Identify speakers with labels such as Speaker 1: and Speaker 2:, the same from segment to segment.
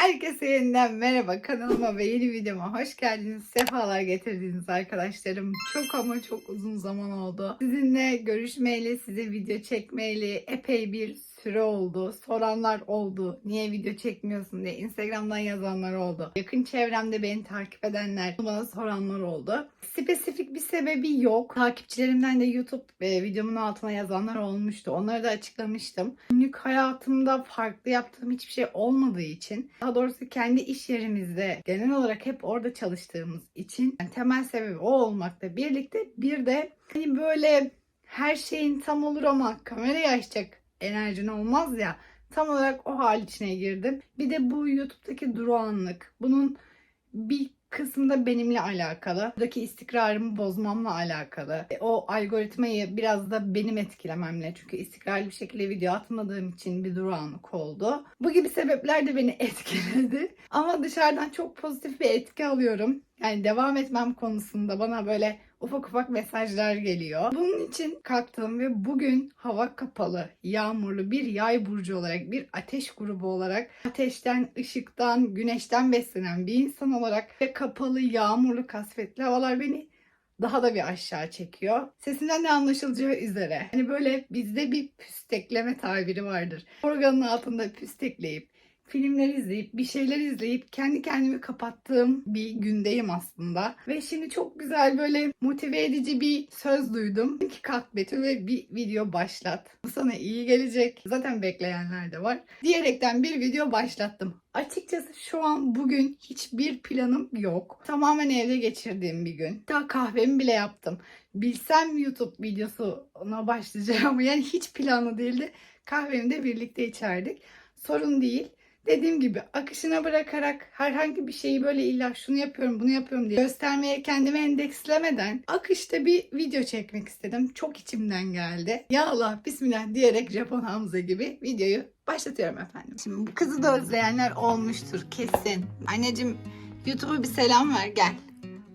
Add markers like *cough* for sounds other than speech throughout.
Speaker 1: Herkese yeniden merhaba kanalıma ve yeni videoma hoş geldiniz. Sefalar getirdiniz arkadaşlarım. Çok ama çok uzun zaman oldu. Sizinle görüşmeyeli, size video çekmeyeli epey bir süre oldu. Soranlar oldu. Niye video çekmiyorsun diye Instagram'dan yazanlar oldu. Yakın çevremde beni takip edenler, bana soranlar oldu. Spesifik bir sebebi yok. Takipçilerimden de YouTube e, videomun altına yazanlar olmuştu. Onları da açıklamıştım. Günlük hayatımda farklı yaptığım hiçbir şey olmadığı için, daha doğrusu kendi iş yerimizde genel olarak hep orada çalıştığımız için yani temel sebebi o olmakla birlikte bir de hani böyle her şeyin tam olur ama kamerayı açacak enerjin olmaz ya. Tam olarak o hal içine girdim. Bir de bu YouTube'daki durağanlık. Bunun bir kısmında benimle alakalı. Buradaki istikrarımı bozmamla alakalı. E, O algoritmayı biraz da benim etkilememle. Çünkü istikrarlı bir şekilde video atmadığım için bir durağanlık oldu. Bu gibi sebepler de beni *laughs* etkiledi. Ama dışarıdan çok pozitif bir etki alıyorum. Yani devam etmem konusunda bana böyle ufak ufak mesajlar geliyor. Bunun için kalktım ve bugün hava kapalı, yağmurlu bir yay burcu olarak, bir ateş grubu olarak, ateşten, ışıktan, güneşten beslenen bir insan olarak ve kapalı, yağmurlu, kasvetli havalar beni daha da bir aşağı çekiyor. Sesimden de anlaşılacağı üzere. Hani böyle bizde bir püstekleme tabiri vardır. Organın altında püstekleyip filmler izleyip bir şeyler izleyip kendi kendimi kapattığım bir gündeyim aslında. Ve şimdi çok güzel böyle motive edici bir söz duydum. Dedim ki kalk Betül ve bir video başlat. Bu sana iyi gelecek. Zaten bekleyenler de var. Diyerekten bir video başlattım. Açıkçası şu an bugün hiçbir planım yok. Tamamen evde geçirdiğim bir gün. Daha kahvemi bile yaptım. Bilsem YouTube videosuna başlayacağımı *laughs* yani hiç planlı değildi. Kahvemi de birlikte içerdik. Sorun değil. Dediğim gibi akışına bırakarak herhangi bir şeyi böyle illa şunu yapıyorum bunu yapıyorum diye göstermeye kendimi endekslemeden akışta bir video çekmek istedim. Çok içimden geldi. Ya Allah bismillah diyerek Japon Hamza gibi videoyu başlatıyorum efendim. Şimdi bu kızı da özleyenler olmuştur kesin. Anneciğim YouTube'a bir selam ver gel.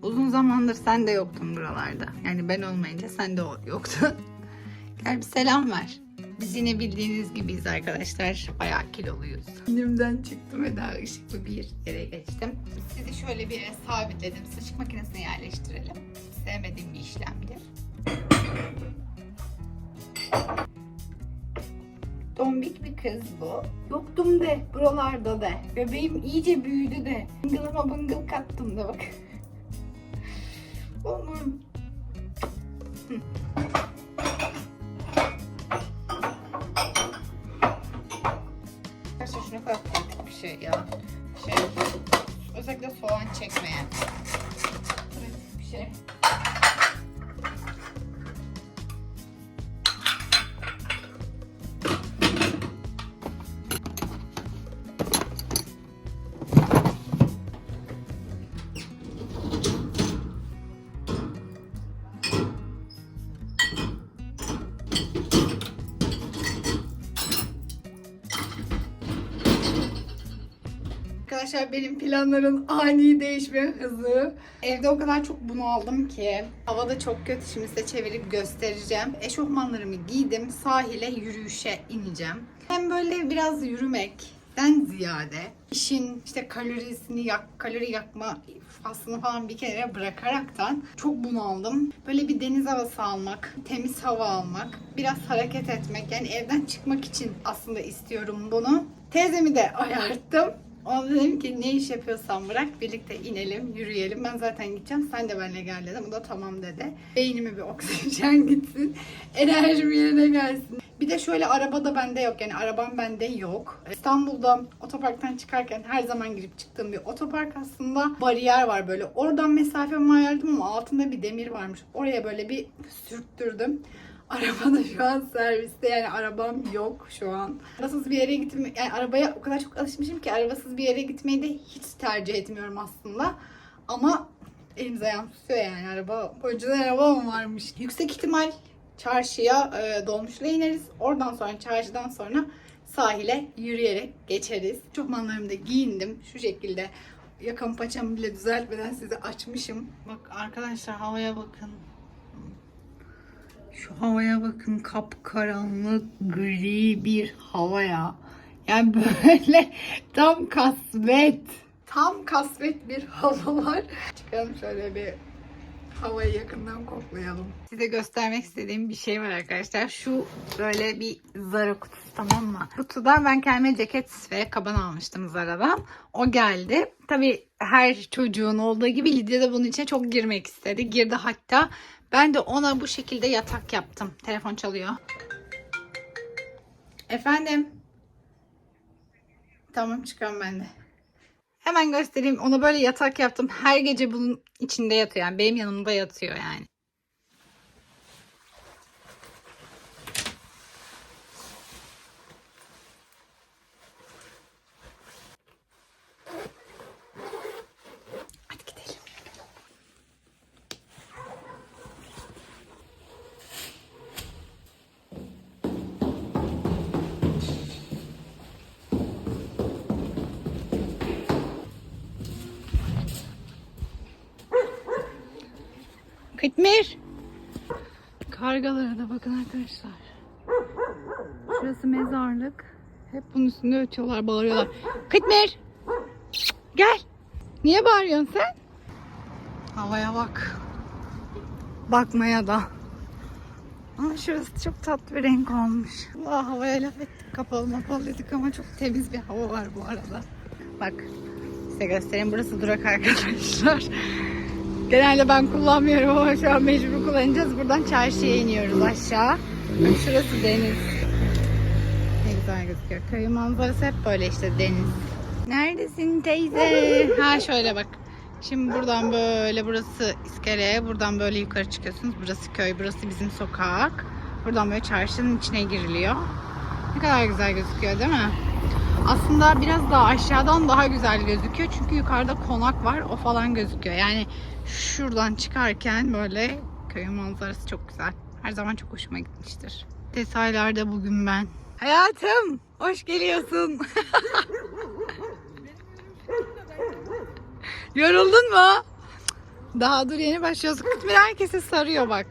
Speaker 1: Uzun zamandır sen de yoktun buralarda. Yani ben olmayınca sen de yoktun. *laughs* Gel bir selam ver. Biz yine bildiğiniz gibiyiz arkadaşlar. Bayağı kiloluyuz. Elimden çıktım ve daha ışıklı bir yere geçtim. Sizi şöyle bir yere sabitledim. Sıçık makinesine yerleştirelim. Sevmediğim bir işlemdir. Tombik bir kız bu. Yoktum de, buralarda de. Göbeğim iyice büyüdü de. Bıngılıma bıngıl kattım da bak. *laughs* Oğlum. Benim planların ani değişme hızı. Evde o kadar çok bunaldım ki. Hava da çok kötü. Şimdi size çevirip göstereceğim. Eşofmanlarımı giydim. Sahile yürüyüşe ineceğim. Hem böyle biraz yürümekten ziyade işin işte kalorisini yak, kalori yakma faslını falan bir kere bırakaraktan çok bunaldım. Böyle bir deniz havası almak, temiz hava almak, biraz hareket etmek yani evden çıkmak için aslında istiyorum bunu. Teyzemi de ayarttım. Ona dedim ki ne iş yapıyorsan bırak birlikte inelim, yürüyelim. Ben zaten gideceğim. Sen de benimle gel dedim. O da tamam dedi. Beynime bir oksijen *laughs* gitsin. Enerjim yerine gelsin. Bir de şöyle araba da bende yok. Yani arabam bende yok. İstanbul'da otoparktan çıkarken her zaman girip çıktığım bir otopark aslında bariyer var böyle. Oradan mesafemi ayarladım ama altında bir demir varmış. Oraya böyle bir sürttürdüm. Araba da şu an serviste yani arabam yok şu an. Arabasız bir yere gittim yani arabaya o kadar çok alışmışım ki arabasız bir yere gitmeyi de hiç tercih etmiyorum aslında. Ama elimiz ayağım tutuyor yani araba. Önceden arabam varmış. Yüksek ihtimal çarşıya e, dolmuşla ineriz. Oradan sonra çarşıdan sonra sahile yürüyerek geçeriz. Çokmanlarımı da giyindim şu şekilde. Yakan paçamı bile düzeltmeden size açmışım. Bak arkadaşlar havaya bakın. Şu havaya bakın kapkaranlık gri bir havaya. Yani böyle *laughs* tam kasvet. Tam kasvet bir hava var. Çıkalım şöyle bir havayı yakından koklayalım. Size göstermek istediğim bir şey var arkadaşlar. Şu böyle bir Zara kutusu tamam mı? Kutuda ben kendime ceket ve kaban almıştım Zara'dan. O geldi. Tabii her çocuğun olduğu gibi Lidya da bunun içine çok girmek istedi. Girdi hatta. Ben de ona bu şekilde yatak yaptım. Telefon çalıyor. Efendim? Tamam çıkıyorum ben de. Hemen göstereyim. Ona böyle yatak yaptım. Her gece bunun içinde yatıyor. Yani benim yanımda yatıyor yani. Kıtmir. Kargalara da bakın arkadaşlar. Şurası mezarlık. Hep bunun üstünde ötüyorlar, bağırıyorlar. Kıtmir. Gel. Niye bağırıyorsun sen? Havaya bak. Bakmaya da. Ama şurası çok tatlı bir renk olmuş. Allah havaya laf ettik. Kapalı mapalı dedik ama çok temiz bir hava var bu arada. Bak size göstereyim. Burası durak arkadaşlar. Genelde ben kullanmıyorum ama şu an mecbur kullanacağız. Buradan çarşıya iniyoruz aşağı. Şurası deniz. Ne güzel gözüküyor. Köyün manzarası hep böyle işte deniz. Neredesin teyze? Ha şöyle bak. Şimdi buradan böyle burası iskele. Buradan böyle yukarı çıkıyorsunuz. Burası köy. Burası bizim sokak. Buradan böyle çarşının içine giriliyor. Ne kadar güzel gözüküyor değil mi? Aslında biraz daha aşağıdan daha güzel gözüküyor. Çünkü yukarıda konak var. O falan gözüküyor. Yani şuradan çıkarken böyle köyün manzarası çok güzel. Her zaman çok hoşuma gitmiştir. Detaylarda bugün ben. Hayatım, hoş geliyorsun. *laughs* Yoruldun mu? Daha dur yeni başlıyoruz. Kıtmir herkese sarıyor bak.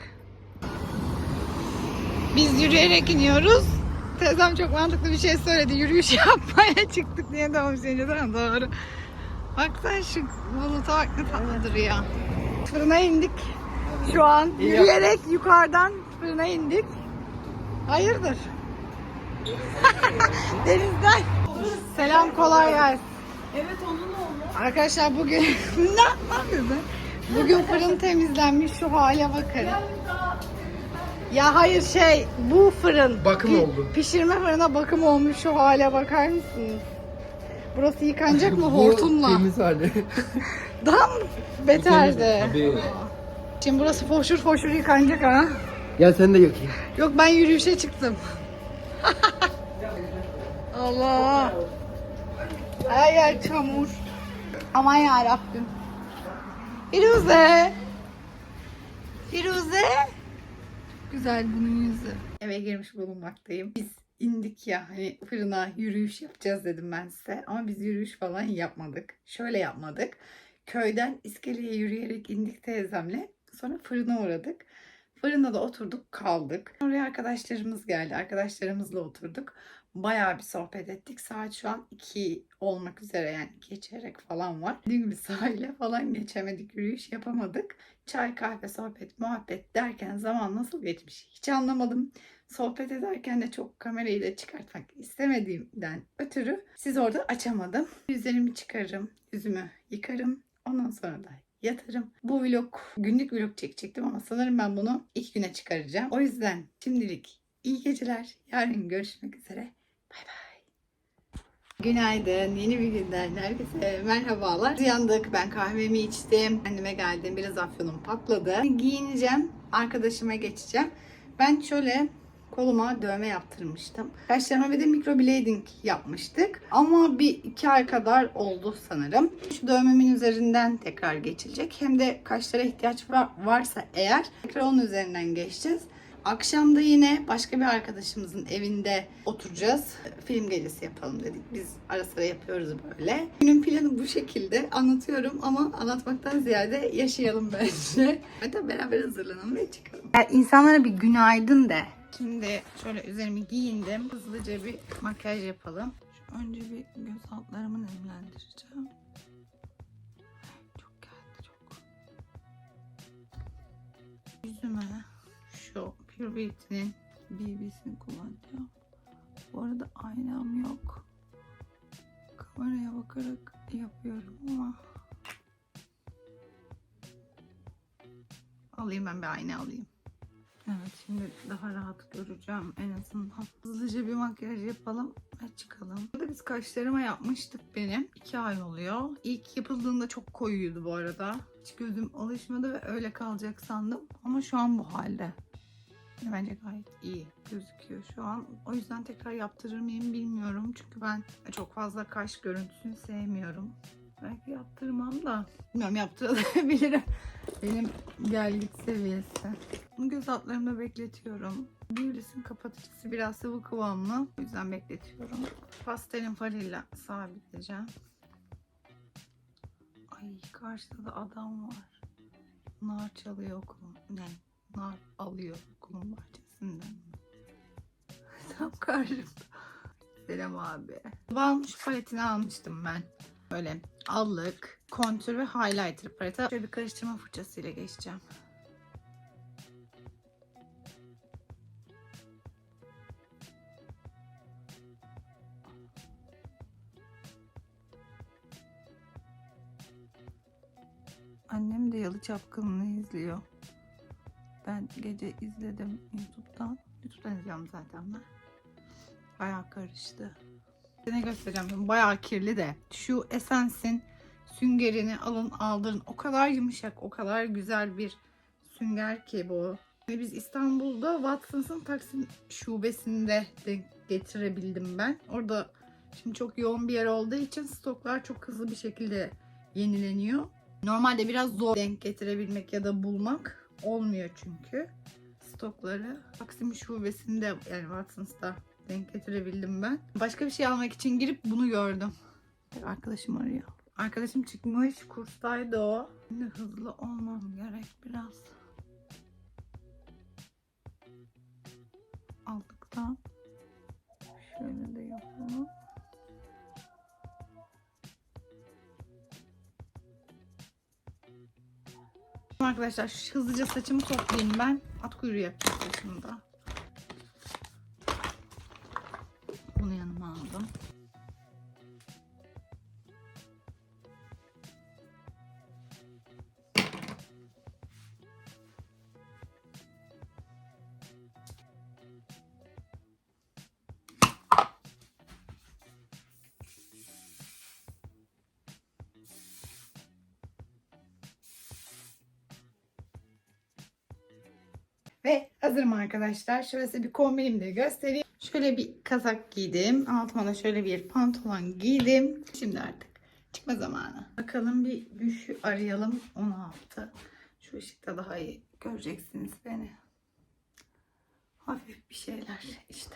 Speaker 1: Biz yürüyerek iniyoruz. Teyzem çok mantıklı bir şey söyledi. Yürüyüş *laughs* yapmaya çıktık diye değil mi? Doğru. Baksana şu buluta bak ne tatlıdır ya. Fırına indik. Şu an yürüyerek yukarıdan fırına indik. Hayırdır? *laughs* Denizden. Selam kolay gelsin.
Speaker 2: Evet onun oldu.
Speaker 1: Arkadaşlar bugün *laughs* ne yapıyorsun? Bugün fırın temizlenmiş şu hale bakın. Ya hayır şey bu fırın.
Speaker 3: Bakım
Speaker 1: pi-
Speaker 3: oldu.
Speaker 1: Pişirme fırına bakım olmuş şu hale bakar mısınız? Burası yıkanacak mı *laughs* hortumla?
Speaker 3: Temiz hali. *laughs*
Speaker 1: Daha mı beterdi?
Speaker 3: Tabii.
Speaker 1: Şimdi burası foşur foşur yıkanacak ha.
Speaker 3: Gel sen de yakayım.
Speaker 1: Yok ben yürüyüşe çıktım. *laughs* Allah. Her yer çamur. Aman ya Rabbim. Firuze. Firuze. Güzel bunun yüzü. Eve girmiş bulunmaktayım. Biz indik ya hani fırına yürüyüş yapacağız dedim ben size. Ama biz yürüyüş falan yapmadık. Şöyle yapmadık. Köyden iskeleye yürüyerek indik teyzemle. Sonra fırına uğradık. Fırında da oturduk kaldık. Oraya arkadaşlarımız geldi. Arkadaşlarımızla oturduk. Bayağı bir sohbet ettik. Saat şu an 2 olmak üzere yani geçerek falan var. Dediğim gibi sahile falan geçemedik. Yürüyüş yapamadık. Çay, kahve, sohbet, muhabbet derken zaman nasıl geçmiş hiç anlamadım. Sohbet ederken de çok kamerayı da çıkartmak istemediğimden ötürü siz orada açamadım. Yüzlerimi çıkarırım, yüzümü yıkarım. Ondan sonra da yatarım. Bu vlog günlük vlog çekecektim ama sanırım ben bunu iki güne çıkaracağım. O yüzden şimdilik iyi geceler. Yarın görüşmek üzere. Günaydın. Yeni bir günden herkese merhabalar. Uyandık. Ben kahvemi içtim. Kendime geldim. Biraz afyonum patladı. Giyineceğim. Arkadaşıma geçeceğim. Ben şöyle koluma dövme yaptırmıştım. Kaşlarıma bir de microblading yapmıştık. Ama bir iki ay kadar oldu sanırım. Şu dövmemin üzerinden tekrar geçilecek. Hem de kaşlara ihtiyaç var, varsa eğer tekrar onun üzerinden geçeceğiz. Akşam da yine başka bir arkadaşımızın evinde oturacağız. Film gecesi yapalım dedik. Biz ara sıra yapıyoruz böyle. Günün planı bu şekilde. Anlatıyorum ama anlatmaktan ziyade yaşayalım bence. *laughs* Hadi beraber hazırlanalım ve çıkalım. Yani insanlara bir günaydın de. Şimdi şöyle üzerimi giyindim. Hızlıca bir makyaj yapalım. Önce bir göz altlarımı nemlendireceğim. Çok geldi çok. Yüzüme şu Pure Beauty'nin BB'sini kullanacağım. Bu arada aynam yok. Kameraya bakarak yapıyorum ama alayım ben bir ayna alayım. Evet şimdi daha rahat göreceğim en azından. Hızlıca bir makyaj yapalım ve çıkalım. Burada biz kaşlarıma yapmıştık benim. 2 ay oluyor. İlk yapıldığında çok koyuydu bu arada. Hiç gözüm alışmadı ve öyle kalacak sandım. Ama şu an bu halde. Bence gayet iyi gözüküyor şu an. O yüzden tekrar yaptırır mıyım bilmiyorum. Çünkü ben çok fazla kaş görüntüsünü sevmiyorum. Belki yaptırmam da. Bilmiyorum yaptırabilirim. *laughs* Benim gelgit seviyesi. Bunu göz altlarımda bekletiyorum. Beauty'sin kapatıcısı biraz sıvı kıvamlı. O yüzden bekletiyorum. Pastelin farıyla sabitleyeceğim. Ay karşıda da adam var. Nar çalıyor okulun. Ne? Nar alıyor okulun bahçesinden. *laughs* Tam karşımda. Selam abi. Ben paletini almıştım ben. Böyle allık, kontür ve highlighter paleti. Şöyle bir karıştırma fırçasıyla geçeceğim. Annem de Yalı Çapkını'nı izliyor. Ben gece izledim YouTube'dan. YouTube'dan izliyorum zaten ben. Bayağı karıştı. Ne göstereceğim? Bayağı kirli de. Şu Essence'in süngerini alın aldırın. O kadar yumuşak, o kadar güzel bir sünger ki bu. Ve Biz İstanbul'da Watsons'ın Taksim şubesinde de getirebildim ben. Orada şimdi çok yoğun bir yer olduğu için stoklar çok hızlı bir şekilde yenileniyor. Normalde biraz zor denk getirebilmek ya da bulmak olmuyor çünkü. Stokları Taksim şubesinde yani Watsons'ta denk getirebildim ben. Başka bir şey almak için girip bunu gördüm. Arkadaşım arıyor. Arkadaşım çıkmış. Kurstaydı o. Şimdi hızlı olmam gerek biraz. Aldıktan şöyle de yapalım. Arkadaşlar hızlıca saçımı toplayayım ben. At kuyruğu yapacağım saçımda. Arkadaşlar. Şöyle size bir kombinimi de göstereyim. Şöyle bir kazak giydim. Altıma da şöyle bir pantolon giydim. Şimdi artık çıkma zamanı. Bakalım bir Gülşü arayalım. 16. Şu ışıkta daha iyi göreceksiniz beni. Hafif bir şeyler işte.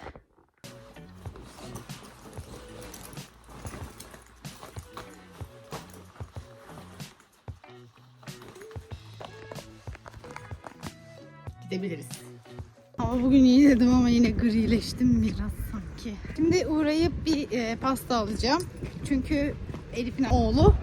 Speaker 1: Gidebiliriz. Ama bugün iyi dedim ama yine grileştim biraz sanki. Şimdi uğrayıp bir e, pasta alacağım. Çünkü Elif'in oğlu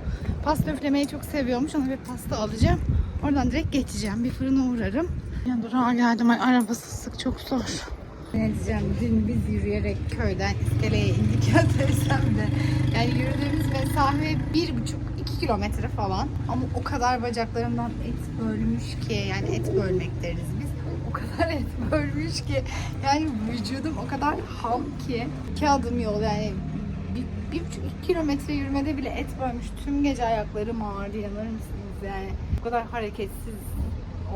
Speaker 1: pasta üflemeyi çok seviyormuş. Ona bir pasta alacağım. Oradan direkt geçeceğim. Bir fırına uğrarım. Ya durağa geldim. Ay, arabası sık çok zor. Ne diyeceğim? Dün biz yürüyerek köyden iskeleye indik ya *laughs* teyzemle. Yani yürüdüğümüz mesafe bir buçuk iki kilometre falan. Ama o kadar bacaklarımdan et bölmüş ki yani et bölmek deriz kadar et bölmüş ki yani vücudum o kadar ham ki iki adım yol yani bir, bir buçuk iki kilometre yürümede bile et bölmüş. Tüm gece ayaklarım ağrıdı yanır mısınız yani. O kadar hareketsiz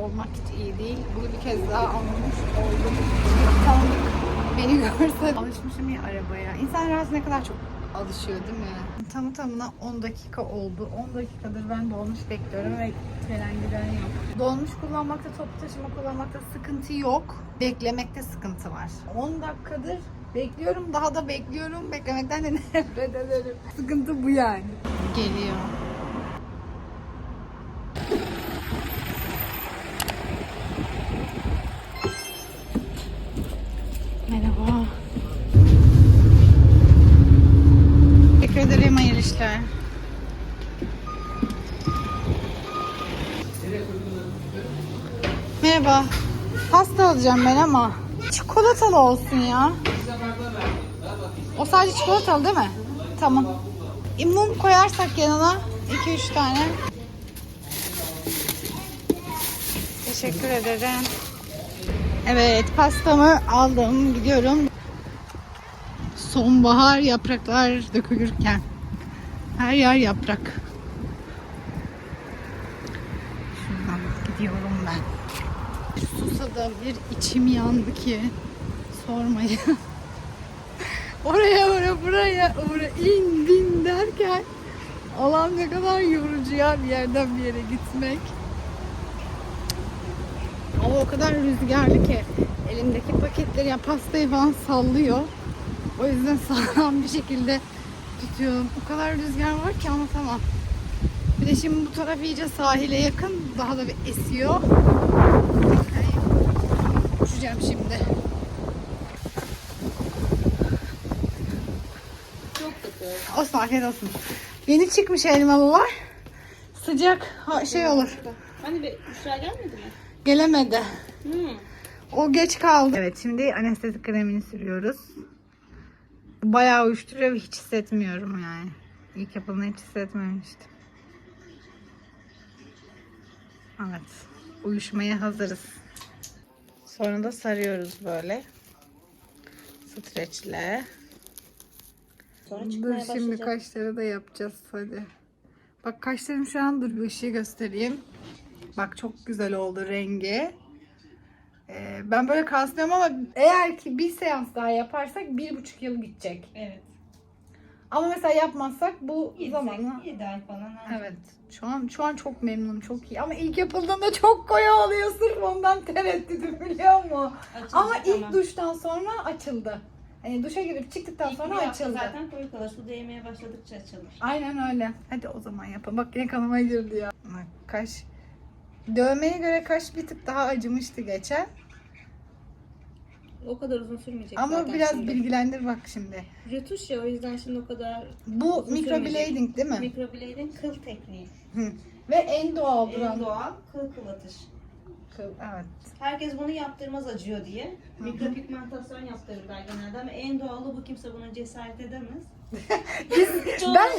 Speaker 1: olmak hiç iyi değil. Bunu bir kez daha anlamış oldum. Beni görse alışmışım ya arabaya. İnsan arası ne kadar çok alışıyor değil mi? Tamı tamına 10 dakika oldu. 10 dakikadır ben dolmuş bekliyorum ve gelen giden yok. Dolmuş kullanmakta, toplu taşıma kullanmakta sıkıntı yok. Beklemekte sıkıntı var. 10 dakikadır bekliyorum, daha da bekliyorum. Beklemekten de *laughs* nefret ederim. Sıkıntı bu yani. Geliyor. Merhaba. Merhaba. Pasta alacağım ben ama çikolatalı olsun ya. O sadece çikolatalı değil mi? Tamam. E, mum koyarsak yanına 2-3 tane. Teşekkür ederim. Evet pastamı aldım gidiyorum. Sonbahar yapraklar dökülürken. Her yer yaprak. Şuradan gidiyorum ben. Susadım bir içim yandı ki sormayın. oraya oraya buraya oraya in bin derken Allah'ım ne kadar yorucu ya bir yerden bir yere gitmek. Hava o kadar rüzgarlı ki elimdeki paketleri ya pastayı falan sallıyor. O yüzden *laughs* sağlam bir şekilde tutuyorum. O kadar rüzgar var ki anlatamam. Bir de şimdi bu taraf iyice sahile yakın. Daha da bir esiyor. Ay, uçacağım şimdi.
Speaker 2: Çok kötü.
Speaker 1: Olsun afiyet olsun. Yeni çıkmış elmalılar. Sıcak ha, şey olur.
Speaker 2: Hani bir Büşra gelmedi mi?
Speaker 1: Gelemedi.
Speaker 2: Hı.
Speaker 1: O geç kaldı. Evet şimdi anestezik kremini sürüyoruz. Bayağı uyuşturuyor ve hiç hissetmiyorum yani. İlk yapıldığında hiç hissetmemiştim. Evet. Uyuşmaya hazırız. Sonra da sarıyoruz böyle. Streçle.
Speaker 2: Sonra
Speaker 1: Dur
Speaker 2: çıkmaya
Speaker 1: şimdi
Speaker 2: başlayacak.
Speaker 1: kaşları da yapacağız hadi. Bak kaşlarım şu an dur bir ışığı göstereyim. Bak çok güzel oldu rengi. Ee, ben böyle kaslıyorum ama eğer ki bir seans daha yaparsak bir buçuk yıl gidecek.
Speaker 2: Evet.
Speaker 1: Ama mesela yapmazsak bu zamanla
Speaker 2: 7 ay falan.
Speaker 1: Evet. Şu an şu an çok memnunum. Çok iyi. Ama ilk yapıldığında çok koyu oluyor. Sırf ondan tereddüdüm biliyor musun?
Speaker 2: Açılacak
Speaker 1: Ama ilk
Speaker 2: ama.
Speaker 1: duştan sonra açıldı. Hani duşa girip çıktıktan
Speaker 2: İlk
Speaker 1: sonra
Speaker 2: bir hafta
Speaker 1: açıldı.
Speaker 2: Zaten koyu kalır. Su değmeye başladıkça açılır.
Speaker 1: Aynen öyle. Hadi o zaman yapalım. Bak yine kanıma girdi ya. Bak, Kaş. Dövmeye göre kaş bir tık daha acımıştı geçen.
Speaker 2: O kadar uzun sürmeyecek
Speaker 1: Ama
Speaker 2: zaten
Speaker 1: biraz
Speaker 2: şimdi.
Speaker 1: bilgilendir bak şimdi.
Speaker 2: Rötuş ya o yüzden şimdi o kadar
Speaker 1: Bu
Speaker 2: Uzun
Speaker 1: microblading değil mi?
Speaker 2: Microblading kıl tekniği.
Speaker 1: Hı. Ve en doğal duran.
Speaker 2: En doğal kıl kılatış.
Speaker 1: Evet.
Speaker 2: Herkes bunu yaptırmaz acıyor diye. Mikropigmentasyon yaptırırlar genelde ama en doğalı bu kimse buna cesaret edemez. *laughs* Çok
Speaker 1: ben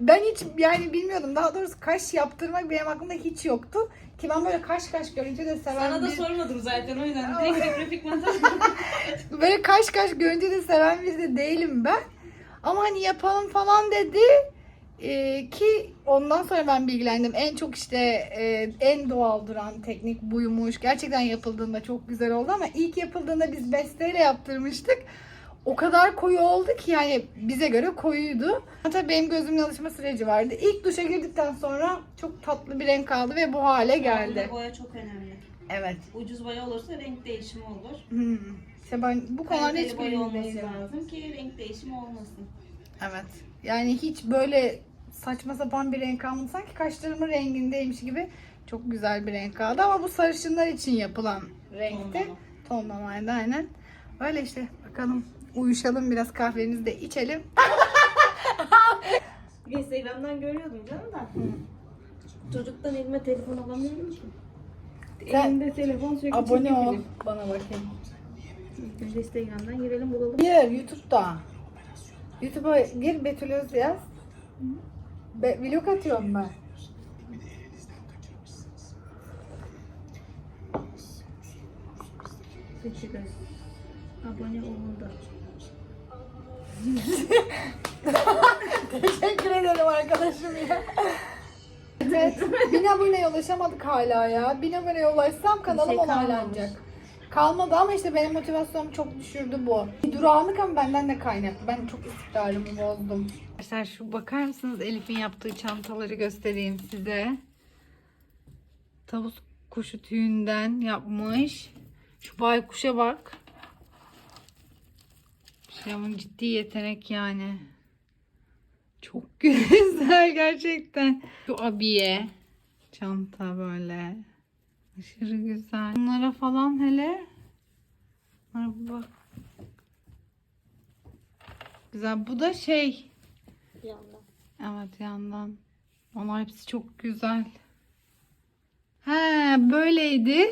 Speaker 1: *laughs* ben hiç yani bilmiyordum. Daha doğrusu kaş yaptırmak benim aklımda hiç yoktu. Ki ben böyle kaş kaş görünce de seven
Speaker 2: Sana da
Speaker 1: bir...
Speaker 2: sormadım zaten o yüzden. Direkt mikropigmentasyon. *laughs*
Speaker 1: Böyle kaş kaş görünce de seven biri de değilim ben. Ama hani yapalım falan dedi. Ee, ki ondan sonra ben bilgilendim. En çok işte e, en doğal duran teknik buymuş. Gerçekten yapıldığında çok güzel oldu ama ilk yapıldığında biz besteyle yaptırmıştık. O kadar koyu oldu ki yani bize göre koyuydu. Tabii benim gözümün alışma süreci vardı. İlk duşa girdikten sonra çok tatlı bir renk aldı ve bu hale geldi.
Speaker 2: Boya çok önemli.
Speaker 1: Evet.
Speaker 2: Ucuz boya olursa renk değişimi olur.
Speaker 1: Hmm. İşte ben bu konularda hiç
Speaker 2: boya olması lazım ki renk değişimi olmasın.
Speaker 1: Evet. Yani hiç böyle saçma sapan bir renk almadı. Sanki kaşlarımın rengindeymiş gibi çok güzel bir renk aldı. Ama bu sarışınlar için yapılan renkti.
Speaker 2: Tonlama.
Speaker 1: Tonlamaydı aynen. Öyle işte bakalım uyuşalım biraz kahvemizi de içelim. *laughs*
Speaker 2: Instagram'dan görüyordum canım da. Çocuktan elime telefon alamıyorum ki.
Speaker 1: Sen
Speaker 2: Elimde telefon sürekli
Speaker 1: Abone
Speaker 2: çekim
Speaker 1: ol bana bakayım.
Speaker 2: Instagram'dan girelim bulalım.
Speaker 1: Bir YouTube'da. YouTube'a gir Betül Öz yaz. Be, vlog atıyorum ben.
Speaker 2: Abone olun da.
Speaker 1: Teşekkür ederim arkadaşım ya. Evet, bin aboneye ulaşamadık hala ya. Bin aboneye ulaşsam kanalım
Speaker 2: kalmamış.
Speaker 1: onaylanacak. Kalmadı ama işte benim motivasyonumu çok düşürdü bu. Bir durağanlık ama benden de kaynaklı. Ben çok istikrarımı bozdum. Arkadaşlar şu bakar mısınız Elif'in yaptığı çantaları göstereyim size. Tavus kuşu tüyünden yapmış. Şu baykuşa bak. Ama ciddi yetenek yani. Çok *laughs* güzel gerçekten. Şu abiye çanta böyle. Aşırı güzel. Bunlara falan hele. Bunlara bak. Güzel. Bu da şey.
Speaker 2: Yandan.
Speaker 1: Evet yandan. Onlar hepsi çok güzel. He böyleydi.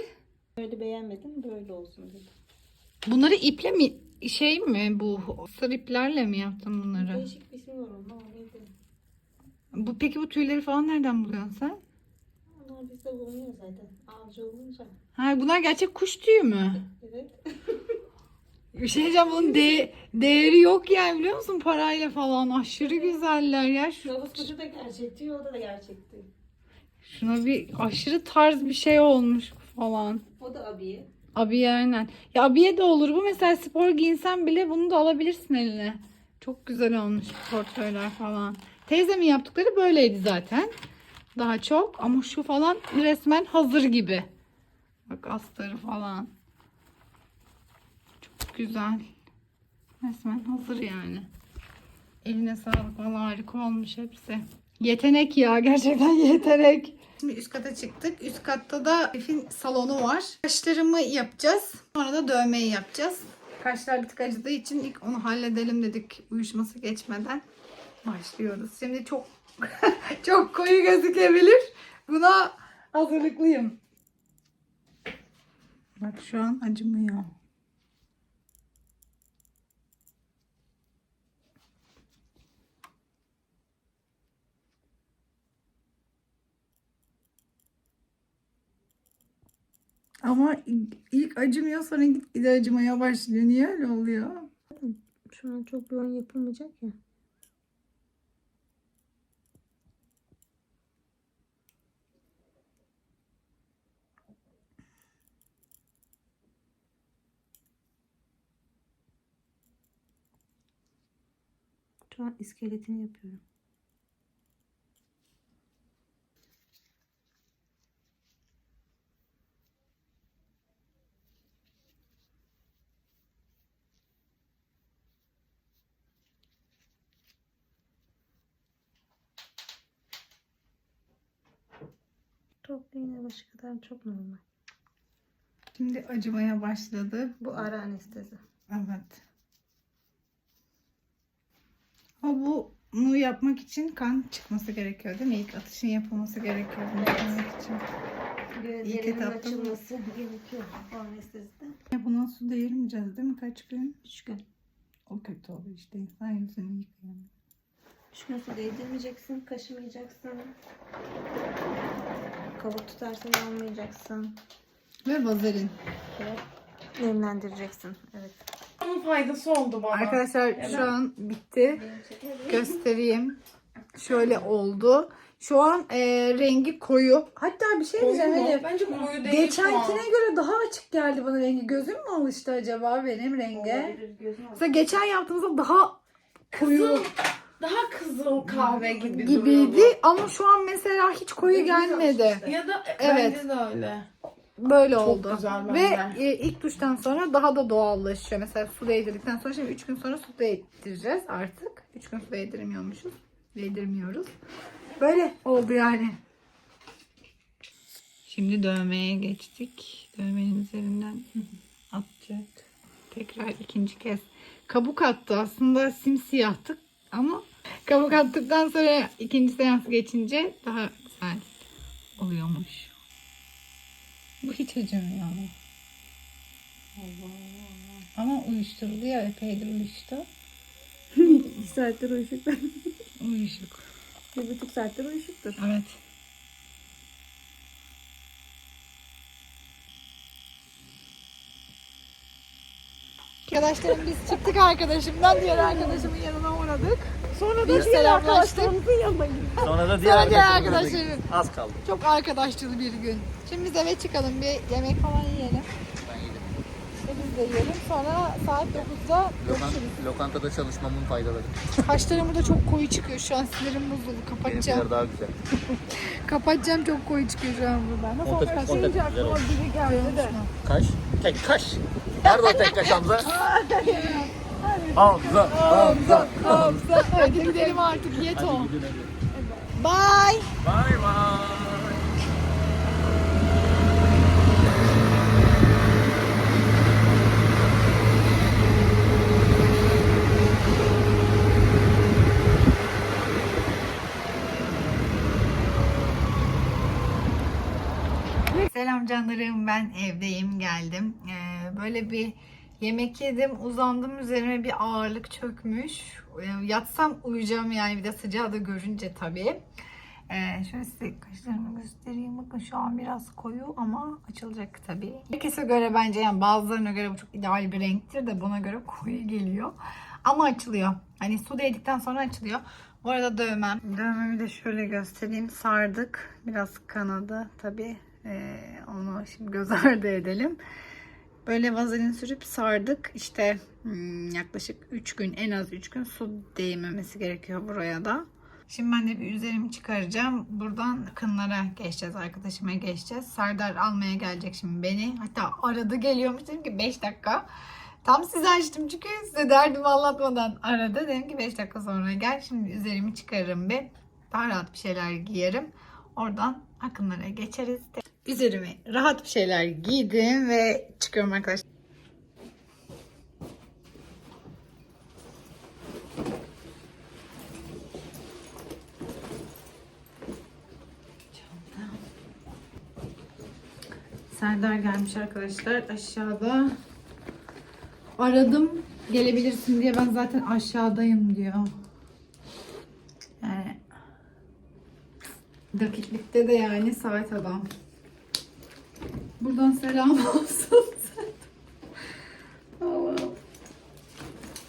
Speaker 2: Böyle beğenmedim böyle olsun dedim.
Speaker 1: Bunları iple mi şey mi bu sarı iplerle mi yaptın bunları?
Speaker 2: Değişik bir ismi var onun ama neydi?
Speaker 1: Bu peki bu tüyleri falan nereden buluyorsun sen?
Speaker 2: Onlar bizde bulunuyor zaten. Avcı olunca.
Speaker 1: Ha bunlar gerçek kuş tüyü mü?
Speaker 2: Evet. *laughs*
Speaker 1: Bir şey diyeceğim bunun de- değeri yok yani biliyor musun parayla falan aşırı güzeller ya. Şu,
Speaker 2: Yavuz kuşu da gerçekti, o da da gerçekti.
Speaker 1: şuna bir aşırı tarz bir şey olmuş falan.
Speaker 2: O da abiye.
Speaker 1: Abiye aynen. Ya abiye de olur bu mesela spor giyinsen bile bunu da alabilirsin eline. Çok güzel olmuş portföyler falan. Teyzemin yaptıkları böyleydi zaten. Daha çok ama şu falan resmen hazır gibi. Bak astarı falan. Çok güzel. Resmen hazır yani. Eline sağlık. Vallahi harika olmuş hepsi. Yetenek ya. *laughs* Gerçekten yetenek. Şimdi üst kata çıktık. Üst katta da Elif'in salonu var. Kaşlarımı yapacağız. Sonra da dövmeyi yapacağız. Kaşlar bir tık acıdığı için ilk onu halledelim dedik. Uyuşması geçmeden başlıyoruz. Şimdi çok *laughs* çok koyu gözükebilir. Buna hazırlıklıyım. Bak şu an acımıyor. Ama ilk acımıyor sonra gitgide acımaya başlıyor. Niye öyle oluyor?
Speaker 2: Şu an çok yoğun yapılmayacak ya. İskeletini yapıyorum. Toplu iğne başı kadar çok normal.
Speaker 1: Şimdi acımaya başladı.
Speaker 2: Bu ara anestezi.
Speaker 1: Evet. Ama bunu yapmak için kan çıkması gerekiyor değil mi? İlk atışın yapılması gerekiyor bunu yapmak için.
Speaker 2: Gözlerimin
Speaker 1: etapta bu.
Speaker 2: açılması gerekiyor bu anestezide.
Speaker 1: Ya buna su değirmeyeceğiz değil mi? Kaç gün?
Speaker 2: Üç gün.
Speaker 1: O kötü olur işte. İnsan yüzünü yıkayamıyor.
Speaker 2: Üç gün su değdirmeyeceksin, kaşımayacaksın. Kabuk tutarsan almayacaksın.
Speaker 1: Ve vazelin.
Speaker 2: Evet. Nemlendireceksin. Evet.
Speaker 3: Onun faydası oldu bana.
Speaker 1: Arkadaşlar şu an bitti. Göstereyim. Şöyle oldu. Şu an e, rengi koyu. Hatta bir şey diyeceğim
Speaker 3: Koyu mu?
Speaker 1: Elif.
Speaker 3: Bence koyu değil
Speaker 1: Geçenkine göre daha açık geldi bana rengi. Gözüm mü alıştı acaba benim renge? Mesela geçen yaptığımızda daha koyu
Speaker 3: Daha kızıl kahve gibi
Speaker 1: gibiydi
Speaker 3: duruyordu.
Speaker 1: ama şu an mesela hiç koyu gelmedi.
Speaker 3: Ya da
Speaker 1: Evet.
Speaker 3: bence de öyle.
Speaker 1: Böyle
Speaker 3: Çok
Speaker 1: oldu.
Speaker 3: güzel
Speaker 1: Ve e, ilk duştan sonra daha da doğallaşıyor. Mesela su değdirdikten sonra şimdi 3 gün sonra su değdireceğiz artık. 3 gün su değdirmiyormuşuz. Değdirmiyoruz. Böyle oldu yani. Şimdi dövmeye geçtik. Dövmenin üzerinden atacak. Tekrar ikinci kez. Kabuk attı. Aslında simsiyahtık ama kabuk attıktan sonra ikinci seans geçince daha güzel oluyormuş. Bu hiç acımıyor ama. Ama uyuşturuldu ya epeydir uyuştu. *laughs*
Speaker 2: Bir saattir uyuşuk.
Speaker 1: Uyuşuk.
Speaker 2: Bir buçuk saattir uyuşuktur.
Speaker 1: Evet. Arkadaşlarım biz çıktık arkadaşımdan diğer arkadaşımın yanına uğradık. Sonra da diğer arkadaşlarımızın yanına gittik.
Speaker 4: Sonra da diğer
Speaker 1: Sonra diğer
Speaker 4: arkadaşlarımıza
Speaker 1: arkadaşlarım.
Speaker 4: gittik. Az kaldı.
Speaker 1: Çok arkadaşçıl bir gün. Şimdi biz eve çıkalım bir yemek falan yiyelim. İşte biz de yiyelim. Sonra saat 9'da görüşürüz.
Speaker 4: lokantada çalışmamın faydaları.
Speaker 1: Kaşlarım da çok koyu çıkıyor şu an sinirim bozuldu. Kapatacağım.
Speaker 4: Benimkiler daha güzel. *laughs*
Speaker 1: Kapatacağım çok koyu çıkıyor şu an buradan. Nasıl
Speaker 4: Montaj,
Speaker 1: olacak?
Speaker 4: montaj güzel oldu.
Speaker 1: biri geldi de.
Speaker 4: Kaş. Tek kaş. Nerede o tek kaş Hamza? *laughs* Hamza. Hamza.
Speaker 1: Hamza. Hadi gidelim artık yeto. Bye.
Speaker 4: Bye bye.
Speaker 1: Selam canlarım ben evdeyim geldim. Ee, böyle bir yemek yedim uzandım üzerime bir ağırlık çökmüş. Ee, yatsam uyuyacağım yani bir de sıcağı da görünce tabii. Ee, şöyle size kaşlarımı göstereyim. Bakın şu an biraz koyu ama açılacak tabii. Herkese göre bence yani bazılarına göre bu çok ideal bir renktir de buna göre koyu geliyor. Ama açılıyor. Hani su değdikten sonra açılıyor. Bu arada dövmem. Dövmemi de şöyle göstereyim. Sardık. Biraz kanadı tabii. Ee, onu şimdi göz ardı edelim. Böyle vazelin sürüp sardık. İşte hmm, yaklaşık 3 gün en az 3 gün su değmemesi gerekiyor buraya da. Şimdi ben de bir üzerimi çıkaracağım. Buradan kınlara geçeceğiz. Arkadaşıma geçeceğiz. Serdar almaya gelecek şimdi beni. Hatta aradı geliyormuş. Dedim ki 5 dakika. Tam size açtım çünkü size derdimi anlatmadan aradı. Dedim ki 5 dakika sonra gel. Şimdi üzerimi çıkarırım bir. Daha rahat bir şeyler giyerim. Oradan akınlara geçeriz. Üzerime rahat bir şeyler giydim ve çıkıyorum arkadaşlar. Serdar gelmiş arkadaşlar aşağıda. Aradım gelebilirsin diye ben zaten aşağıdayım diyor. Yani dakiklikte de yani saat adam. Buradan selam *laughs* olsun.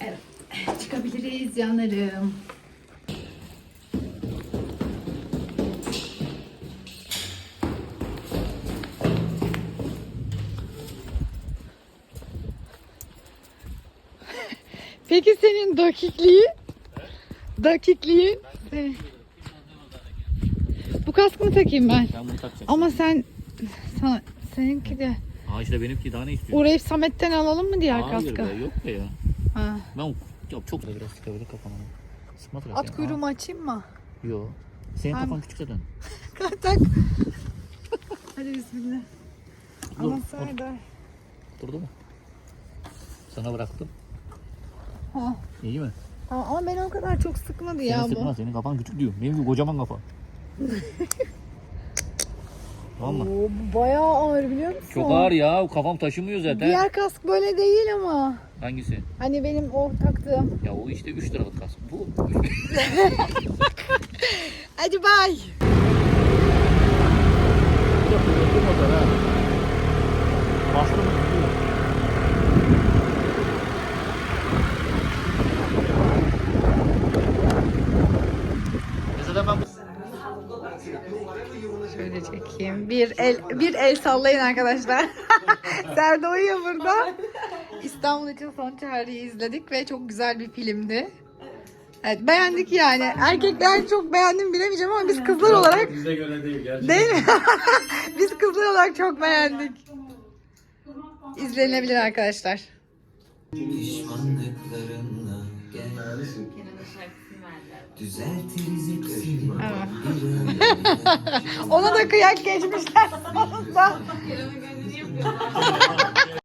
Speaker 1: Evet çıkabiliriz canlarım. Peki senin dakikliği? Dakikliği? Senin- Bu kaskı mı takayım ben?
Speaker 4: Ben.
Speaker 1: Ama sen, sana, seninki de
Speaker 4: Aa işte benimki daha ne istiyor?
Speaker 1: uğrayıp Samet'ten alalım mı diğer
Speaker 4: Hayır
Speaker 1: kaskı?
Speaker 4: be, yok be ya.
Speaker 1: Ha.
Speaker 4: Ben ya çok da biraz sıkabilir kafama. Sıkma biraz
Speaker 1: At
Speaker 4: ya.
Speaker 1: kuyruğumu açayım mı?
Speaker 4: Yok. Senin kafan küçük zaten. *laughs*
Speaker 1: tak. Hadi bismillah.
Speaker 4: Dur,
Speaker 1: Ama
Speaker 4: dur. Durdu mu? Sana bıraktım.
Speaker 1: Ha.
Speaker 4: İyi mi?
Speaker 1: Tamam, ama ben o kadar çok sıkmadı ya
Speaker 4: Seni
Speaker 1: bu.
Speaker 4: sıkma. Senin kafan küçük diyor. Benim gibi kocaman kafa. *laughs* tamam mı?
Speaker 1: Oo, bu bayağı ağır biliyor musun?
Speaker 4: Çok ağır ya. Kafam taşımıyor zaten.
Speaker 1: Diğer kask böyle değil ama.
Speaker 4: Hangisi?
Speaker 1: Hani benim o taktığım.
Speaker 4: Ya o işte 3 liralık kask. Bu. *laughs*
Speaker 1: Hadi bay.
Speaker 4: Bastı mı tutuyor. Mesela ben bu
Speaker 1: Şöyle çekeyim. Bir el bir el sallayın arkadaşlar. *laughs* Serdar uyuyor burada. İstanbul için son çağrıyı izledik ve çok güzel bir filmdi. Evet beğendik yani. Erkekler çok beğendim bilemeyeceğim ama biz kızlar olarak
Speaker 5: Bize göre değil gerçekten.
Speaker 1: değil mi? *laughs* biz kızlar olarak çok beğendik. İzlenebilir arkadaşlar.
Speaker 6: Pişmanlıklarımla gel Düzeltiriz *laughs* hepsini
Speaker 1: Ona da kıyak geçmişler. *laughs* Sonunda. *laughs*